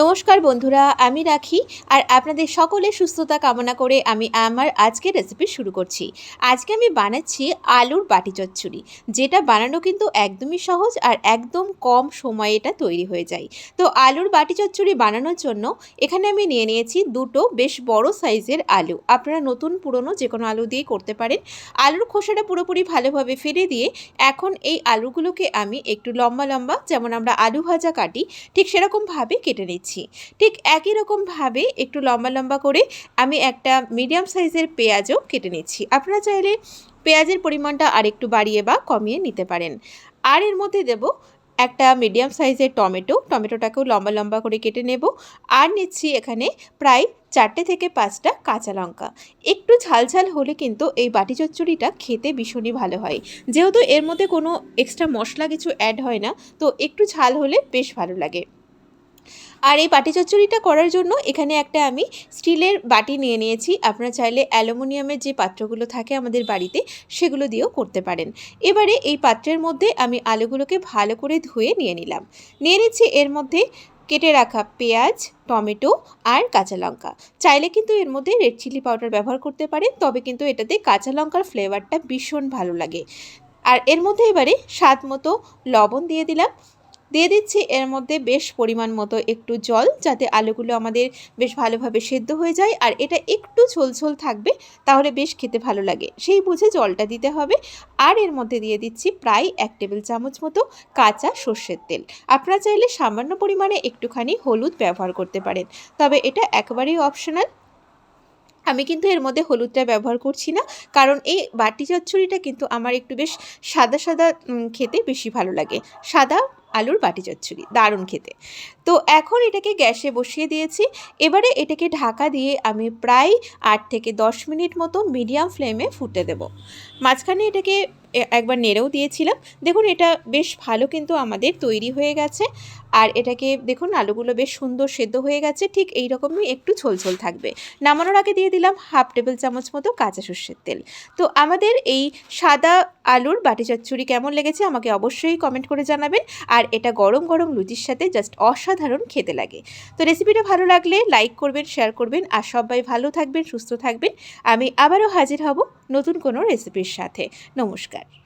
নমস্কার বন্ধুরা, আমি রাখি আর আপনাদের সকলে সুস্থতা কামনা করে আমি আমার আজকের রেসিপি শুরু করছি। আজকে আমি বানাচ্ছি আলুর বাটি চচ্চড়ি, যেটা বানানো কিন্তু একদমই সহজ আর একদম কম সময়ে এটা তৈরি হয়ে যায়। তো আলুর বাটি চচ্চড়ি বানানোর জন্য এখানে আমি নিয়ে নিয়েছি দুটো বেশ বড় সাইজের আলু। আপনারা নতুন, পুরনো যে কোনো আলু দিয়ে করতে পারেন। আলুর খোসাটা পুরোপুরি ভালোভাবে ফেলে দিয়ে এখন এই আলুগুলোকে আমি একটু লম্বা লম্বা, যেমন আমরা আলু ভাজা কাটি, ঠিক সেরকমভাবে কেটে নিচ্ছি। ঠিক একই রকমভাবে একটু লম্বা লম্বা করে আমি একটা মিডিয়াম সাইজের পেঁয়াজও কেটে নিচ্ছি। আপনারা চাইলে পেঁয়াজের পরিমাণটা আর একটু বাড়িয়ে বা কমিয়ে নিতে পারেন। আর এর মধ্যে দেব একটা মিডিয়াম সাইজের টমেটো। টমেটোটাকেও লম্বা লম্বা করে কেটে নেব। আর নিচ্ছি এখানে প্রায় চারটে থেকে পাঁচটা কাঁচা লঙ্কা। একটু ঝাল ঝাল হলে কিন্তু এই বাটি চচ্চড়িটা খেতে ভীষণই ভালো হয়। যেহেতু এর মধ্যে কোনো এক্সট্রা মশলা কিছু অ্যাড হয় না, তো একটু ঝাল হলে বেশ ভালো লাগে। আর এই বাটি চচ্চড়িটা করার জন্য এখানে একটা আমি স্টিলের বাটি নিয়ে নিয়েছি। আপনারা চাইলে অ্যালুমিনিয়ামের যে পাত্রগুলো থাকে আমাদের বাড়িতে সেগুলো দিয়েও করতে পারেন। এবারে এই পাত্রের মধ্যে আমি আলুগুলোকে ভালো করে ধুয়ে নিয়ে নিলাম। নিয়ে নিচ্ছি এর মধ্যে কেটে রাখা পেঁয়াজ, টমেটো আর কাঁচা লঙ্কা। চাইলে কিন্তু এর মধ্যে রেড চিলি পাউডার ব্যবহার করতে পারেন, তবে কিন্তু এটাতে কাঁচা লঙ্কার ফ্লেভারটা ভীষণ ভালো লাগে। আর এর মধ্যে এবারে স্বাদ মতো লবণ দিয়ে দিলাম। দিয়ে দিচ্ছি। এর মধ্যে বেশ পরিমাণ মতো একটু জল যাতে আলুগুলো আমাদের বেশ ভালোভাবে সেদ্ধ হয়ে যায়। আর এটা একটু ঝোল ঝোল থাকবে, তাহলে বেশ খেতে ভালো লাগে। সেই বুঝে জলটা দিতে হবে। আর এর মধ্যে দিয়ে দিচ্ছি প্রায় এক টেবিল চামচ মতো কাঁচা সর্ষের তেল। আপনারা চাইলে সামান্য পরিমাণে একটুখানি হলুদ ব্যবহার করতে পারেন। তবে এটা একেবারেই অপশনাল। আমি কিন্তু এর মধ্যে হলুদটা ব্যবহার করছি না। কারণ এই বাটি চচ্চড়িটা কিন্তু আমার একটু বেশ সাদা সাদা খেতে বেশি ভালো লাগে। সাদা আলুর বাটি চচ্চড়ি দারুণ খেতে। তো এখন এটাকে গ্যাসে বসিয়ে দিয়েছি। এবারে এটাকে ঢাকা দিয়ে আমি প্রায় আট থেকে দশ মিনিট মতো মিডিয়াম ফ্লেমে ফুটে দেব। মাঝখানে এটাকে একবার নেড়েও দিয়েছিলাম। দেখুন, এটা বেশ ভালো কিন্তু আমাদের তৈরি হয়ে গেছে। আর এটাকে দেখুন, আলুগুলো বেশ সুন্দর সেদ্ধ হয়ে গেছে, ঠিক এই রকমই একটু ঝোলঝোল থাকবে। নামানোর আগে দিয়ে দিলাম হাফ টেবিল চামচ মতো কাঁচা সর্ষের তেল। তো আমাদের এই সাদা আলুর বাটি চচ্চড়ি কেমন লেগেছে আমাকে অবশ্যই কমেন্ট করে জানাবেন, আর এটা গরম গরম লুচির সাথে জাস্ট অসাধারণ খেতে লাগে। তো রেসিপিটা ভালো লাগলে লাইক করবেন, শেয়ার করবেন, আর সবাই ভালো থাকবেন, সুস্থ থাকবেন। আমি আবারও হাজির হব নতুন কোনো রেসিপির সাথে। নমস্কার।